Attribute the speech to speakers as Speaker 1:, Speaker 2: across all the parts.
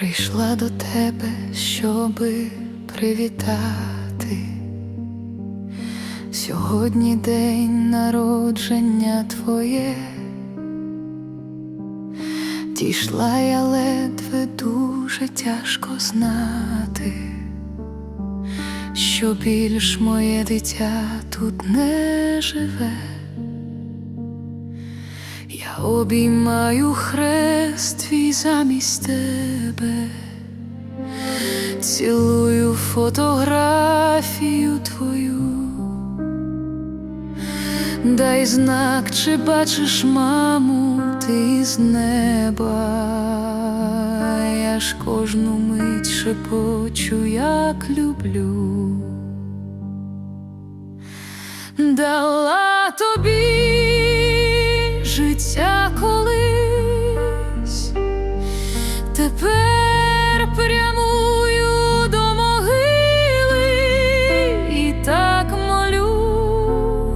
Speaker 1: Прийшла до тебе, щоби привітати. Сьогодні день народження твоє. Дійшла я ледве дуже тяжко знати, що більш моє дитя тут не живе. Я обіймаю хрест твій замість тебе, цілую фотографію твою, дай знак, чи бачиш маму ти з неба, я ж кожну мить шепочу, як люблю, дала тобі життя колись, тепер прямую до могили і так молю,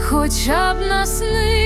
Speaker 1: хоча б наснись,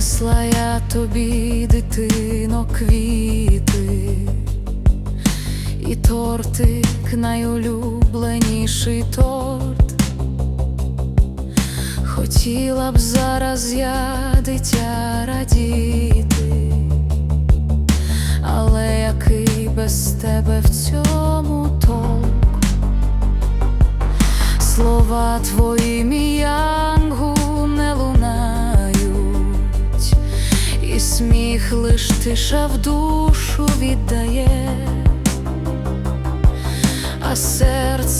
Speaker 1: Принесла я тобі, дитино, квіти і тортик, найулюбленіший торт. Хотіла б зараз я дитя радіти, але який без тебе в цьому толк? Слова твої, мій лиш тиша в душу віддає, а серце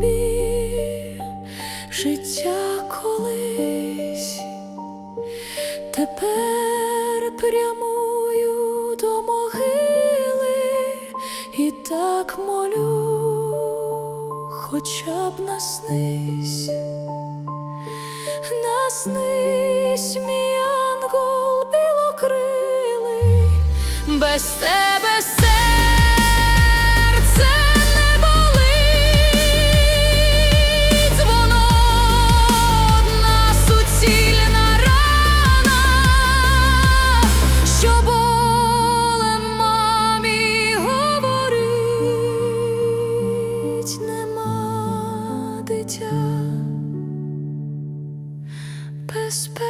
Speaker 1: тобі життя колись. Тепер прямую до могили і так молю, хоча б наснись, наснись, мій ангел білокрилий, без тебе Perspective.